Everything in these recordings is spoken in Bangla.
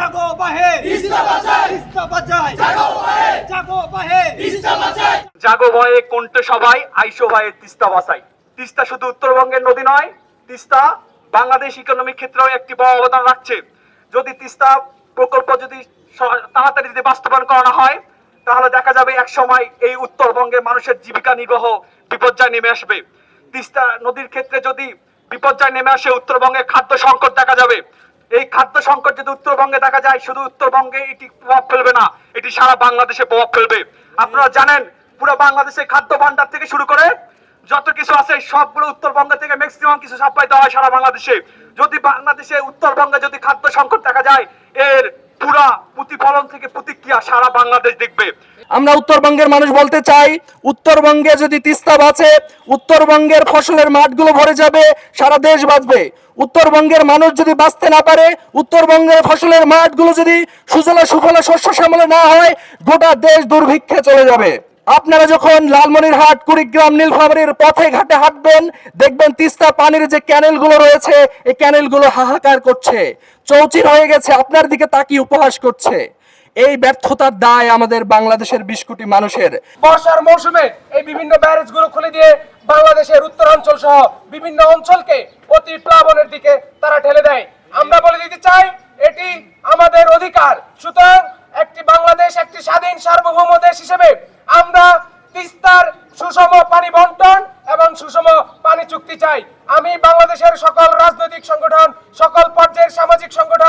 জাগো বাহে তিস্তা বাঁচাই তিস্তা বাঁচাই জাগো বাহে জাগো বাহে তিস্তা বাঁচাই জাগো ভয়ে কোনটে সবাই আইসো ভয়ে তিস্তা বাসাই। তিস্তা শুধু উত্তরবঙ্গের নদী নয় তিস্তা বাংলাদেশ ইকোনমিক ক্ষেত্রেও একটি বড় অবদান রাখছে। যদি তিস্তা প্রকল্প যদি তাড়াতাড়ি যদি বাস্তবায়ন করানো হয় তাহলে দেখা যাবে এক সময় এই উত্তরবঙ্গের মানুষের জীবিকা নির্বাহ বিপর্যয় নেমে আসবে। তিস্তা নদীর ক্ষেত্রে যদি বিপর্যয় নেমে আসে উত্তরবঙ্গে খাদ্য সংকট দেখা যাবে। এই খাদ্য সংকট যদি উত্তরবঙ্গে দেখা যায়, শুধু উত্তরবঙ্গে এটি প্রভাব ফেলবে না, এটি সারা বাংলাদেশে প্রভাব ফেলবে। আপনারা জানেন, পুরো বাংলাদেশে খাদ্য ভান্ডার থেকে শুরু করে যত কিছু আছে, সবগুলো উত্তরবঙ্গ থেকে ম্যাক্সিমাম কিছু সাপ্লাই দেওয়া হয় সারা বাংলাদেশে। যদি বাংলাদেশে উত্তরবঙ্গে যদি খাদ্য সংকট দেখা যায়, এর পুরা প্রতিফলন থেকে প্রতিক্রিয়া সারা বাংলাদেশ দেখবে। আমরা উত্তরবঙ্গের মানুষ বলতে চাই, উত্তরবঙ্গে যদি তিস্তা বাঁচে, উত্তরবঙ্গের ফসলের মাঠগুলো ভরে যাবে, সারা দেশ বাঁচবে। উত্তরবঙ্গের মানুষ যদি বাঁচতে না পারে, উত্তরবঙ্গের ফসলের মাঠগুলো যদি সুজলা সুফলা শস্য শ্যামলে না হয়, গোটা দেশ দুর্ভিক্ষে চলে যাবে। আপনারা যখন লালমনিরহাট, কুড়িগ্রাম, নীলফামারীর পথে ঘাটে হাঁটবেন, দেখবেন তিস্তা পানির যে ক্যানেলগুলো রয়েছে, এই ক্যানেলগুলো হাহাকার করছে। চৌচির হয়ে গেছে, আপনার দিকে তাকিয়ে উপহাস করছে। এই ব্যর্থতার দায় আমাদের বাংলাদেশের বিশ কোটি মানুষের। বর্ষার মৌসুমে এই বিভিন্ন ব্যারেজগুলো খুলে দিয়ে বাংলাদেশের উত্তরাঞ্চল সহ বিভিন্ন অঞ্চলকে অতি প্লাবনের দিকে তারা ঠেলে দেয়। আমরা বলে দিতে চাই, এটি আমাদের অধিকার। সুতরাং একটি বাংলাদেশ, একটি স্বাধীন সার্বভৌম দেশ হিসেবে আমরা তিস্তার সুষম পানি বন্টন এবং সুষম পানি চুক্তি চাই। আমি বাংলাদেশের সকল রাজনৈতিক সংগঠন, সকল পর্যায়ের সামাজিক সংগঠন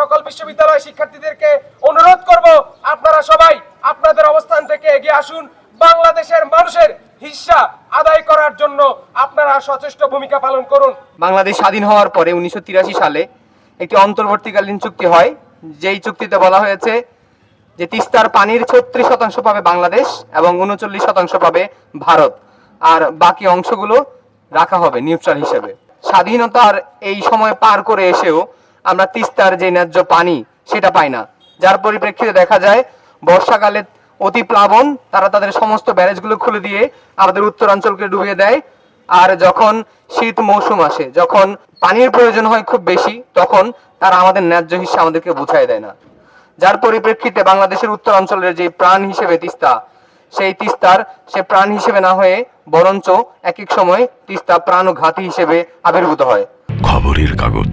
সকল বিশ্ববিদ্যালয় শিক্ষার্থীদেরকে অনুরোধ করব, আপনারা সবাই আপনাদের অবস্থান থেকে এগিয়ে আসুন। বাংলাদেশের মানুষের হিস্সা আদায় করার জন্য আপনারা সচেষ্ট ভূমিকা পালন করুন। বাংলাদেশ স্বাধীন হওয়ার পরে উনিশশো সালে একটি অন্তর্বর্তীকালীন চুক্তি হয়, যেই চুক্তিতে বলা হয়েছে যে তিস্তার পানির ছত্রিশ শতাংশ পাবে বাংলাদেশ এবং উনচল্লিশ শতাংশ পাবে ভারত। আর বাকি অংশগুলো রাখা হবে নিউট্রাল হিসেবে। স্বাধীনতার এই সময় পার করে এসেও আমরা তিস্তার যে ন্যায্য পানি, সেটা পাই না। যার পরিপ্রেক্ষিতে দেখা যায়, বর্ষাকালে অতি প্লাবন, তারা তাদের সমস্ত ব্যারেজগুলো খুলে দিয়ে আমাদের উত্তরাঞ্চলকে ডুবিয়ে দেয়। আর যখন শীত মৌসুম আসে, যখন পানির প্রয়োজন হয় খুব বেশি, তখন তারা আমাদের ন্যায্য হিসেবে আমাদেরকে বুঝাই দেয় না। যার পরিপ্রেক্ষিতে বাংলাদেশের উত্তরাঞ্চলের যে প্রাণ হিসেবে তিস্তা, সেই তিস্তার সে প্রাণ হিসেবে না হয়ে বরঞ্চ এক এক সময় তিস্তা প্রাণ ও ঘাতী হিসেবে আবির্ভূত হয়। খবরের কাগজ।